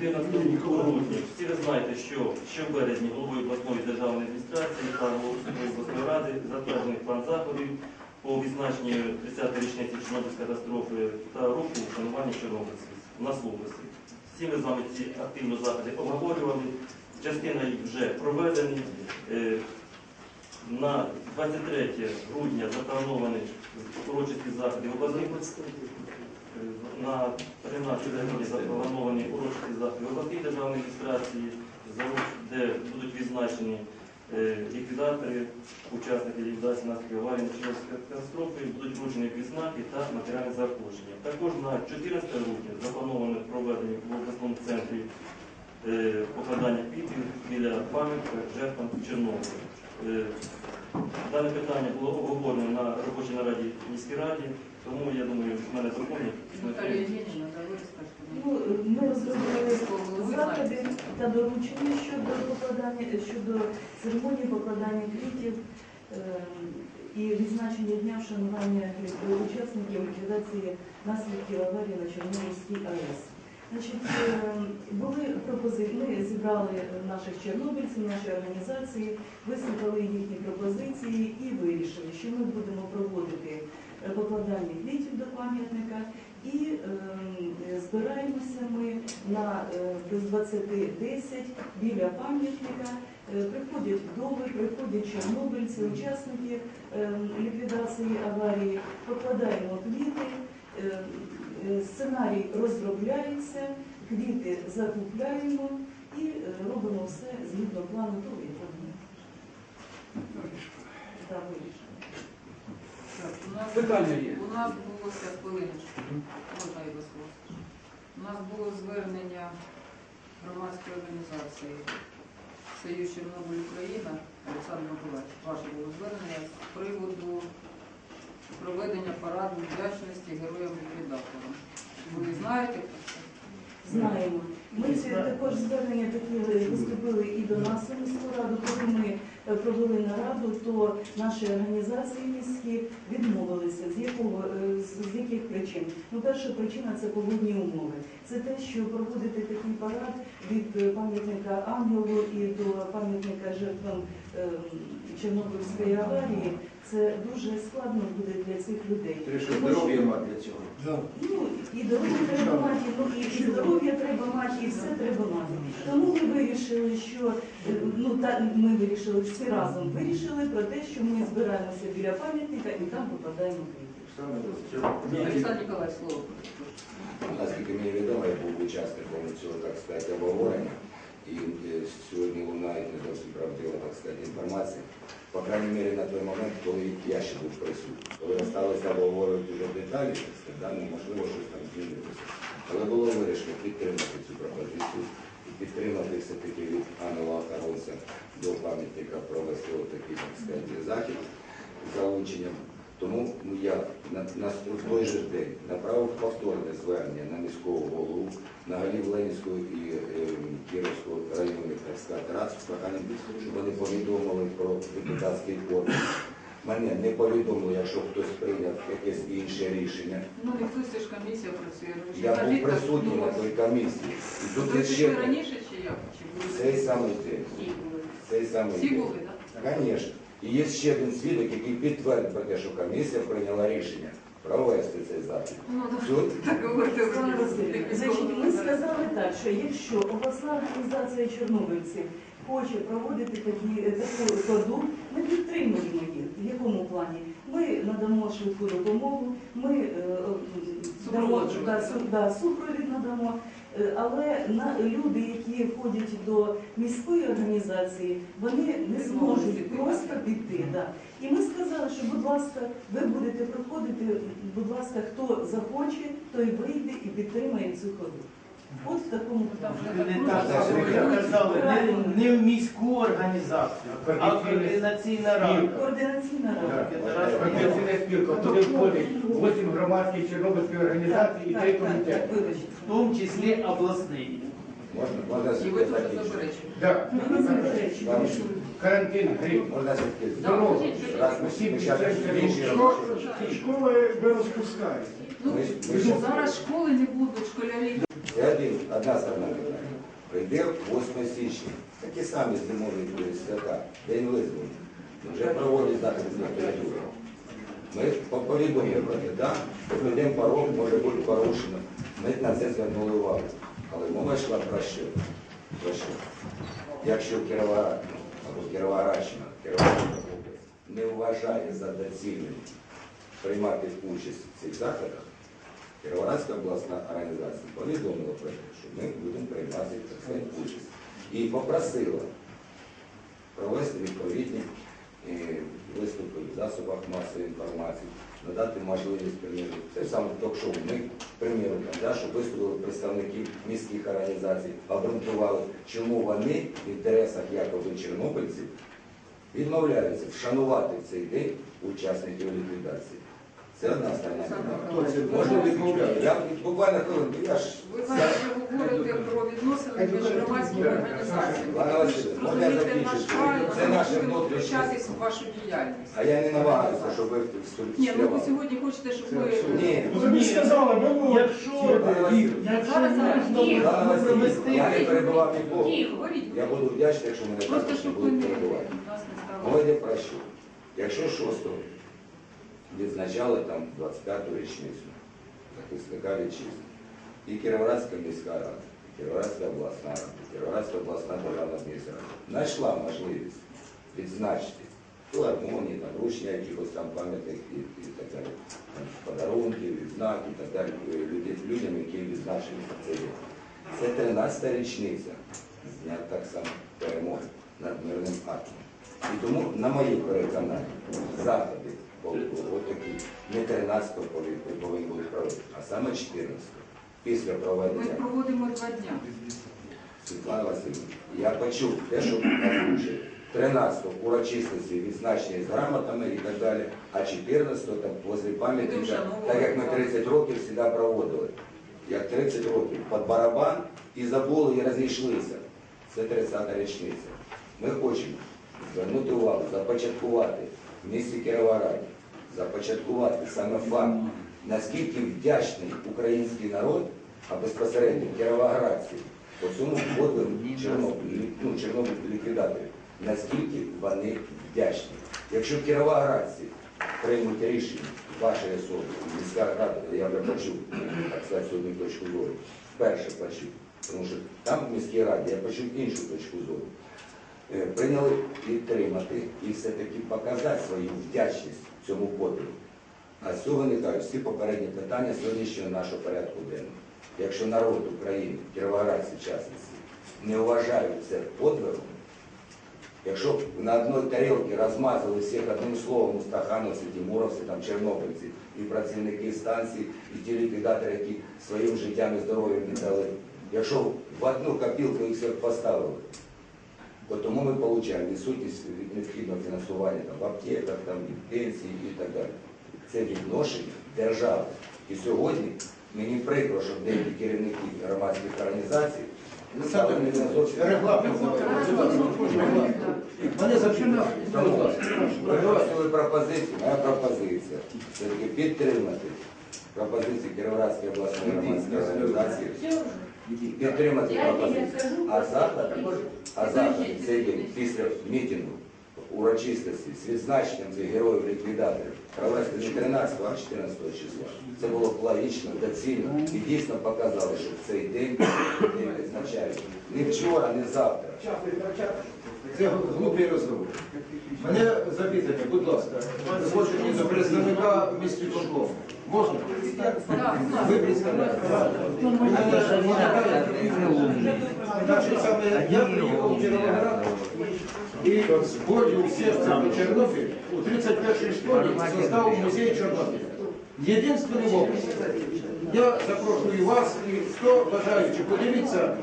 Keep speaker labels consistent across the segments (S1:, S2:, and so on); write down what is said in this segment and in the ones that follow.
S1: 14 грудня. Всі ви знаєте, що ще в березні головою обласної державної адміністрації та головою обласної ради затверджений план заходів по відзначенню 30-ї річниці Чорнобильської катастрофи та року вшанування чорнобильців у нас в області. Всі ми з вами ці активно заходи обговорювали. Частина їх вже проведені. Е, На 23 грудня заплановані урочисті заходи в обласній на 13 грудня заплановані урочисті заходи обласній державній адміністрації, де будуть відзначені е, ліквідатори, учасники ліквідації наслідків аварії на катастрофи, будуть вручені відзнаки та матеріальне заохочення. Також на 14 грудня заплановано проведення в обласному центрі е, покладання квітів біля пам'ятка жертвам Чорнобиля. Е, Дане питання було обговорено на робочій нараді міській раді, тому я думаю, в мене
S2: розкажете.
S3: Ну, ми розробили заходи та доручення щодо покладання щодо церемонії покладання квітів е, і відзначення дня вшанування учасників ліквідації наслідків аварії на Чорнобильській АЕС. Значить, е, були пропозиції, ми зібрали наших чорнобильців, наші організації, вислухали їхні пропозиції і вирішили, що ми будемо проводити покладання квітів до пам'ятника. І е, збираємося ми на е, без 20.10 біля пам'ятника. Е, Приходять вдови, приходять чорнобильці, учасники е, ліквідації аварії, покладаємо квіти. е, е, Сценарій розробляється, квіти закупляємо. І робимо все згідно плану того, якого ми так, вирішили.
S2: Так, у нас,
S4: Питання є.
S2: у нас було зараз хвилиночку. Можна і без. У нас було звернення громадської організації Союз Чорнобиль Україна. Олександр Миколаївич, ваше було звернення з приводу проведення параду вдячності героям-ліквідаторам. Ви знаєте про це?
S3: Знаємо. Ми ці також звернення такі виступили і до нас у міську раду. Коли ми провели нараду, то наші організації міські відмовилися. З якого е, з яких причин? Ну, перша причина це погодні умови. Це те, що проводити такий парад від е, пам'ятника Ангелу і до пам'ятника жертвам е, Чорнобильської аварії. Це дуже складно буде для цих людей.
S5: Треба що здоров'я мати для цього.
S3: Ну, і дороги треба мати, ну, і, здоров'я треба мати, і все треба мати. Тому ми вирішили, що е, ну та ми вирішили всі разом вирішили про те, що ми збираємося біля пам'ятника і там попадаємо квіти.
S2: Олександр Ніколаївич, слово.
S5: Наскільки мені відомо, я був учасником цього, так сказати, обговорення. І е, сьогодні лунає не зовсім правдива, так сказати, інформація. По крайній мірі на той момент, коли я ще був присутній. Коли сталося обговорювати вже деталі, да, неможливо щось там змінилося. Але було вирішено підтримати цю пропозицію і підтримати все-таки від Ангела Охоронця до пам'ятника провести отакий, так сказати, захід залученням. Тому ну, я на, на той же день направив повторне звернення на міського голову, на голів Ленінського і е, Кіровського районних так сказати, рад з проханням, щоб вони повідомили про депутатський корпус. Мене не повідомили, якщо хтось прийняв якесь інше рішення.
S2: Ну, хтось ж комісія працює. Ви
S5: Я був присутній на той комісії. І тут є ще
S2: раніше чи як? Чи були?
S5: цей самий день. Цей самий
S2: Всі
S5: день.
S2: були, так?
S5: Звісно. І є ще один свідок, який підтвердив про те, що комісія прийняла рішення провести цей захід.
S2: Ну, ну,
S3: Васильович, Значить, ми сказали так, що якщо обласна організація чорнобильців хоче проводити такі, е, таку ходу, ми підтримуємо їх. В якому плані? Ми надамо швидку допомогу, ми е, е, дамо да, су- да, супровід надамо. Е, Але на люди, які входять до міської організації, вони не зможуть просто піти. Да. І ми сказали, що будь ласка, ви будете проходити, будь ласка, хто захоче, той вийде і підтримає цю ходу. От в такому
S2: Там
S3: плані.
S2: вже
S4: Не в міську організацію, а в координаційна рада.
S3: Координаційна рада.
S6: Організаційна спілка, туди входить 8 громадських чорнобильських організацій і
S3: Так,
S6: 3
S3: так, так,
S6: комітети.
S4: в тому числі обласний.
S5: Можна, можна
S2: І ви теж заперечуєте.
S6: Так. Карантин, грипп.
S5: Можна все-таки
S6: Здорово.
S5: раз ми всі ми зараз
S7: Школи ви розпускаєте.
S2: Ну,
S5: ж-
S2: зараз школи не будуть, школярі.
S5: Це один, одна сторона. Прийде 8 січня. Такі самі зимові свята, День визволення. Вже проводять заходи з культури. Ми повідомили про це, так? Прийдемо порог, може бути порушено. Ми на це звернули увагу. Але мова йшла про що? Про що? Якщо Кіровоград або Кіровоградщина, Кіровоградська область не вважає за доцільним приймати участь в цих заходах, Кіровоградська обласна організація повідомила про те, що ми будемо приймати так участь. І попросила провести відповідні е, виступи в засобах масової інформації, надати можливість приміру. Це саме ток-шоу. Ми приміру, да, щоб виступили представники міських організацій, обґрунтували, чому вони в інтересах якоби чорнобильців відмовляються вшанувати в цей день учасників ліквідації. Це одна сторона. Можна відмовляти. Я буквально хвилинку, я ж
S2: про відносини між громадськими організаціями.
S5: Це
S2: ми
S5: наше внутрішнє.
S2: втручатись в вашу діяльність.
S5: А я не намагаюся, щоб ви
S2: Ні, ну ви сьогодні хочете, щоб ви...
S5: Ні.
S7: Ви сказали, ви.
S4: Якщо,
S2: Зараз, зараз,
S4: можна
S2: ні.
S4: Провести
S5: я не перебував нікого.
S2: Ні, говоріть.
S5: Я буду вдячний, якщо мене
S2: Просто, щоб ви
S5: будуть
S2: не
S5: про що? Якщо 6-го відзначали там 25-ту річницю захисника вітчизни, і Кіровоградська міська рада, Кіровоградська обласна рада, Кіровоградська обласна державна адміністрація знайшла можливість відзначити філармонії, там, вручення якихось там пам'ятних і, і так далі, там, подарунків, відзнак і так далі людям, які відзначені цей день. Це 13-та річниця з дня так само перемоги над мирним атомом. І тому, на моє переконання, заходи отакі не 13-го повинні повинні бути проведені, а саме 14-го. Після
S2: Ми проводимо два дня.
S5: Світлана Васильівна, я почув те, що озвучили. 13-го урочистості відзначені з грамотами і так далі, а 14-го там возле пам'ятника, так як ми 30 років завжди проводили. Як 30 років під барабан і забули і розійшлися. Це 30-та річниця. Ми хочемо звернути увагу, започаткувати в місті Кіровограді, започаткувати саме факт, наскільки вдячний український народ, а безпосередньо кіровоградці, по цьому подвигу Чорнобиль, ну, Чорнобиль ліквідаторів, наскільки вони вдячні. Якщо кіровоградці приймуть рішення вашої особи, міська рада, я вже почув, так сказати, сьогодні точку зору, вперше почув, тому що там в міській раді я почув іншу точку зору. Е, Прийняли підтримати і все-таки показати свою вдячність цьому подвигу. А з цього виникають всі попередні питання сьогоднішнього нашого порядку денного. Якщо народ України, кіровоградці в не вважають це подвигом, якщо б на одній тарілці розмазали всіх одним словом стахановці, тимуровці, там, чорнобильці і працівники станції, і ті ліквідатори, які своїм життям і здоров'ям віддали, якщо б в одну копілку їх всіх поставили, то тому ми отримуємо відсутність від необхідного фінансування там, в аптеках, там, від пенсії і так далі. Це відношення держави. І сьогодні мені прикро, що деякі керівники громадських організацій не зовсім
S6: регламент. Мене
S5: пропозицію, моя пропозиція все-таки підтримати пропозиції Кіровоградської обласної громадської організації, підтримати пропозицію. А завтра, а завтра цей день після мітингу урочистості з відзначенням цих героїв ліквідаторів провести не 13, а 14 числа. Це було логічно, доцільно і дійсно показали, що в цей день день відзначають. Не вчора, не завтра.
S6: Це глупий розговор. Мене запитання, будь ласка, злочині до представника міських конкурсу. Можна? Ви представляєте? Я приїхав в Кіровоград і з болью в сердце по у 31-й школі создав музей Чорнобиля. Єдинственний в області. Я запрошую вас і хто бажаючи, подивіться,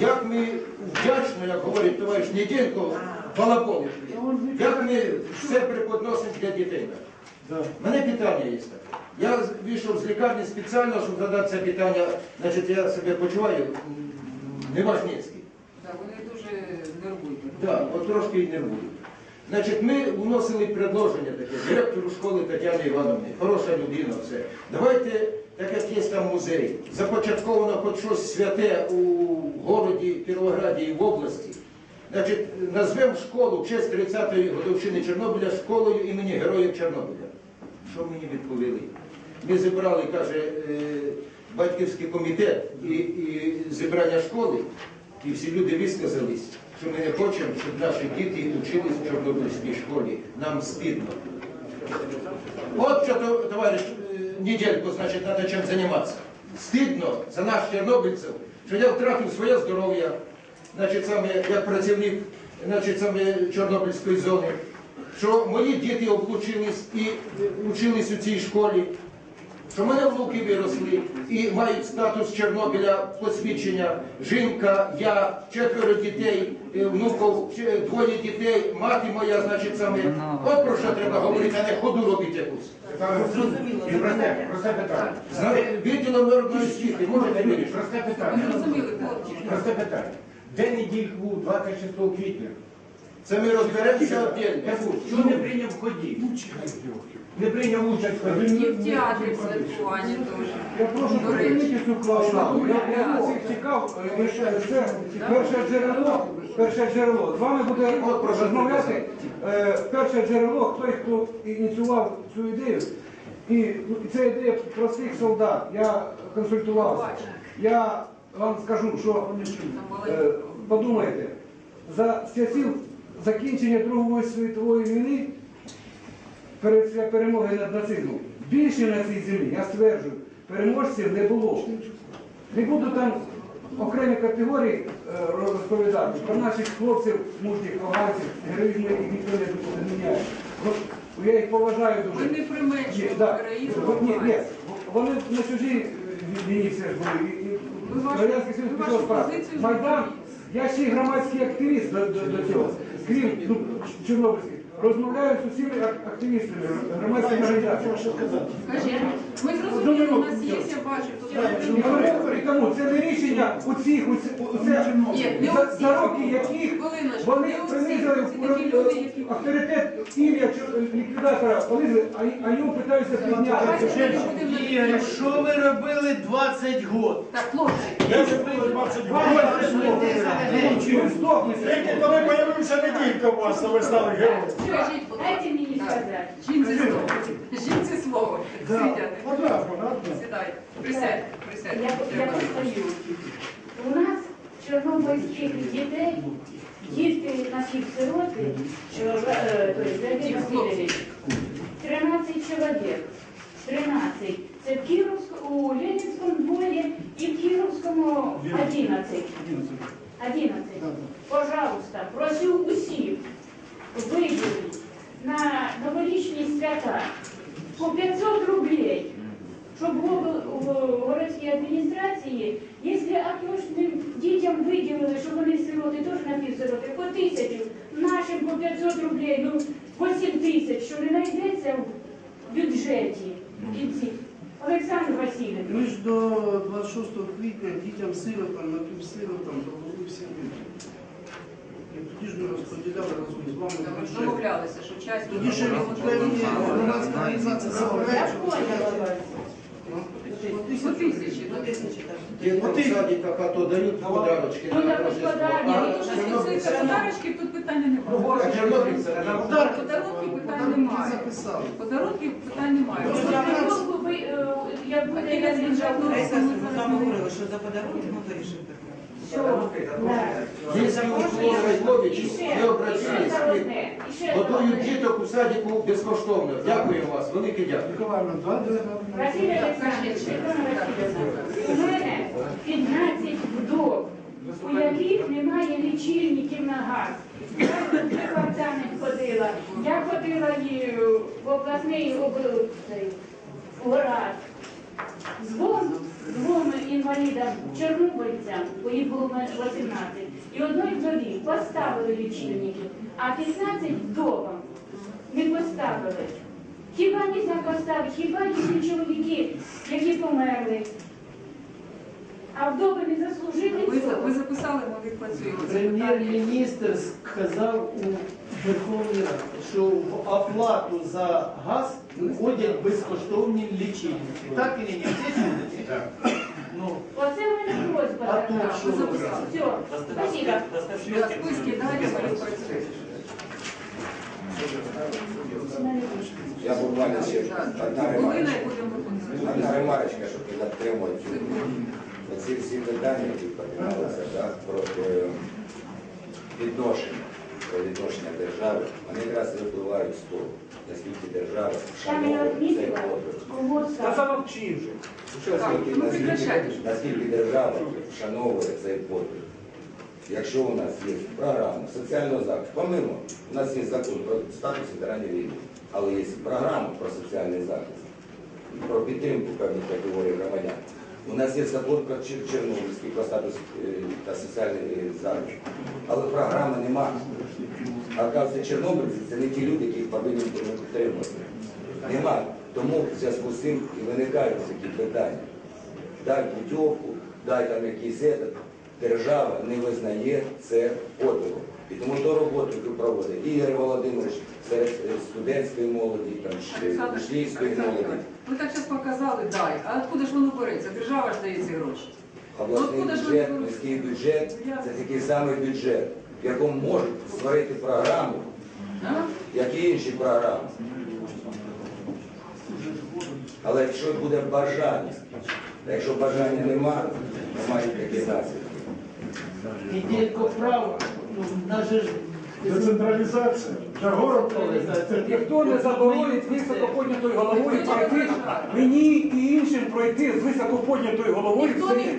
S6: як ми вдячно, як говорить товариш Ніденко, балабол, як ми все преподносимо для дітей. У мене питання є таке. Я вийшов з лікарні спеціально, щоб задати це питання, значить я себе почуваю неважницький.
S2: Так,
S6: от трошки й не буде. Значить, ми вносили предложення таке директору школи Тетяні Івановні, хороша людина, все. Давайте, так як є там музей, започатковано хоч щось святе у городі Кіровограді і в області. Значить, назвемо школу в честь 30-ї годовщини Чорнобиля школою імені Героїв Чорнобиля. Що мені відповіли? Ми зібрали, каже, е, батьківський комітет і, і зібрання школи, і всі люди висказались, що ми не хочемо, щоб наші діти учились в Чорнобильській школі. Нам стидно. От що, то, товариш, е, недельку, значить, треба чим займатися. Стидно за нас, чорнобильців, що я втратив своє здоров'я, значить, саме як працівник значить, саме Чорнобильської зони, що мої діти облучились і е, учились у цій школі, що в мене внуки виросли і мають статус Чорнобиля посвідчення. Жінка, я, четверо дітей, е, внуків, ще двоє дітей, мати моя, значить, саме. От про що треба говорити, а не ходу робити якусь.
S7: Просте, питання.
S6: Відділом народної освіти, можете вирішити.
S7: Просте питання. Просте питання. День неділь був 26 квітня.
S6: Це ми розберемося.
S4: Чого не прийняв в ході?
S7: Не прийняв участь в ході.
S2: І в театрі в святкуванні теж.
S8: Я прошу припинити цю клоунаду. Я, всіх цікав, це, перше джерело, перше джерело. З вами буде розмовляти е, перше джерело, той, хто ініціював цю ідею. І ну, це ідея простих солдат. Я консультувався. Я вам скажу, що е, подумайте, за часів закінчення Другої світової війни перед перемоги над нацизмом. Більше на цій землі, я стверджую, переможців не було. Не буду там окремі категорії е, розповідати про наших хлопців, мужніх афганців, героїзму, яких ніхто не відміняє. Ну, Я їх поважаю
S2: Ми
S8: дуже.
S2: не
S8: Ні,
S2: применшуємо
S8: да. Ні, ні, вони на чужій війні все ж були. Майдан. Я ще й громадський активіст до, до, до цього. Крім ну, Чорнобильських. Розмовляю з усіми активістами, громадськими організаціями.
S2: Ми зрозуміли, у нас є, я бачу, тут
S8: тому- це не рішення у цих,
S2: Ні, не
S8: за,
S2: у
S8: за
S2: всіх.
S8: роки яких
S2: Хвилиночку,
S8: вони
S2: не у всіх.
S8: принизили
S2: Це такі люди, які-
S8: авторитет ім'я чо- ліквідатора, понизили, а, а йому питаються
S2: Давайте
S8: підняти.
S2: ми не будемо
S4: Ігор, що ви робили 20 год?
S2: Так, хлопці,
S7: Я вже було 20
S8: Ви стопнете.
S7: Тільки коли появився неділька у вас, то ви стали героєм.
S2: скажіть, будь ласка.
S9: Дайте мені сказати.
S2: Сидять.
S7: Одна, одна.
S2: Сідай. Присядь, присядь.
S9: Я, я постою. У нас чорнобильських дітей, діти наші сироти, е, то есть, Васильович, 13 чоловік. 13. Це в Кіровському, у Ленінському двоє і в Кіровському 11. 11. Пожалуйста, просю усіх виділити на новорічні свята по 500 рублей, було в в городській адміністрації, якщо атошним дітям виділили, щоб вони сироти, теж напівсироти, по тисячу, нашим по 500 рублей, ну 8 тисяч, що не знайдеться в бюджеті в. Олександр Васильович.
S10: Ми ж до 26 квітня дітям сиротам, напівсиротам провели всі вибори. І тоді ж ми розподіляли разом з вами.
S2: Ми
S10: бюджет.
S2: домовлялися, що часть
S10: Тоді ще певні громадська організація
S9: Я
S10: заперечувала.
S9: поняла
S2: по тисячі. до тисячі.
S6: Дають подарочки
S9: Ну,
S6: на
S9: так
S6: Рождество. А
S2: Ні, то, що стосується подарочків, тут питання немає.
S6: А чорнобильця не
S2: Подарунків питань немає.
S10: записали.
S2: Подарунків питань немає.
S9: Подарунку ви, е, Як буде
S2: Біля
S9: я
S2: бюджетного
S9: державного
S2: фонду
S11: говорили, що за подарунки ми вирішимо.
S9: Все. да.
S6: Якщо Микола Райкович не обращались,
S9: ще одне,
S6: готують діток у садіку безкоштовно. Дякую вас, велике дякую.
S9: Василь Олександрович, Світлана Васильівна, у мене 15 вдов, у яких немає лічильників на газ. Я в департамент ходила, я ходила і в обласний об- цей, уряд. Двом, двом інвалідам, чорнобильцям, бо їх було 18, і одної вдові поставили лічильники, а 15 вдовам не поставили. Хіба не поставити, хіба є чоловіки, які померли? А вдови не заслужили
S2: Ви,
S9: цього.
S2: ви записали, ми відпрацюємо.
S4: Прем'єр-міністр сказав у Верховній Раді, що в оплату за газ входять безкоштовні лічильники. Так і ні? Всі чули? Ну,
S9: Оце в мене просьба.
S4: А
S9: така.
S4: то що?
S2: Ви записали.
S9: Все,
S1: Дасте
S9: спасибо.
S1: дасте
S2: Да,
S1: списки?
S2: списки далі ми відпрацюємо.
S5: Я буквально ще одна
S2: Хвилина
S5: ремарочка.
S2: і будемо виконувати.
S5: Одна ремарочка, щоб не затримувати цю. Оці всі питання, які піднімалися, да, про е, відношення, Про відношення держави, вони якраз і випливають з того, наскільки держава
S9: Там я
S5: шановує цей подвиг.
S8: Та замовчи вже.
S5: Наскільки держава вшановує цей подвиг. Якщо у нас є програма соціального захисту, помимо, у нас є закон про статус ветеранів війни, але є програма про соціальний захист, про підтримку певних категорій громадян. У нас є закон про Чорнобильський про статус е, та соціальний е, захист, але програми немає. А оказується, чорнобильці це не ті люди, яких повинні підтримувати. Нема. Тому в зв'язку з цим і виникають такі питання. Дай путівку, дай там якийсь етап. Держава не визнає це подвигом. І тому ту роботу, яку проводить Ігор Володимирович серед студентської молоді, там, шлійської молоді,
S2: Ви так зараз показали, дай. А откуда ж воно береться? Держава ж дає ці гроші.
S5: обласний
S2: ж ви
S5: бюджет, міський бюджет це такий самий бюджет, в якому можуть створити програму,
S2: А?
S5: як і інші програми. Але якщо буде бажання, якщо бажання немає, немає таких наслідків.
S4: і тільки
S7: Децентралізація. Для город
S8: Ніхто не заборонить високо піднятою головою пройти мені і іншим пройти з високо піднятою головою.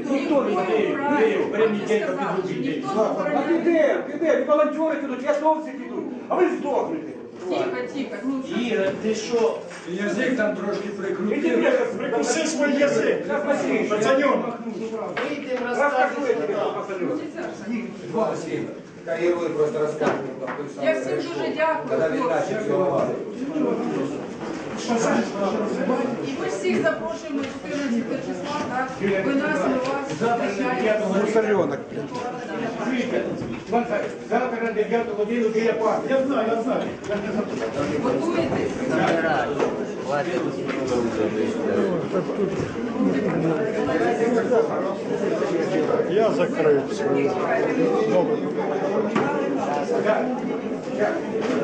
S2: Ніхто не
S8: заборонить. А ти
S2: забороняє.
S8: де? Ти де? Волонтери підуть, рятовці підуть, а ви здохнете.
S2: Тихо, тихо. Ну?
S4: Іра, ти що?
S7: Язик там трошки
S8: Іди,
S7: прикрутив.
S8: блядь,
S7: Прикуси свій язик. Пацаньонок.
S4: Вийдемо,
S8: Розкажу я тобі,
S5: герої просто розказують там той самий
S2: Я всім дуже дякую,
S5: Коли він
S2: хлопці.
S5: наче цього влади.
S2: І ми всіх запрошуємо 14 числа, так? Ви нас, ми вас зустрічаємо.
S8: Мусоренок. Завтра на 9 годину біля парку.
S7: Я знаю, я знаю.
S2: Готуєтесь?
S7: Я закрив свою.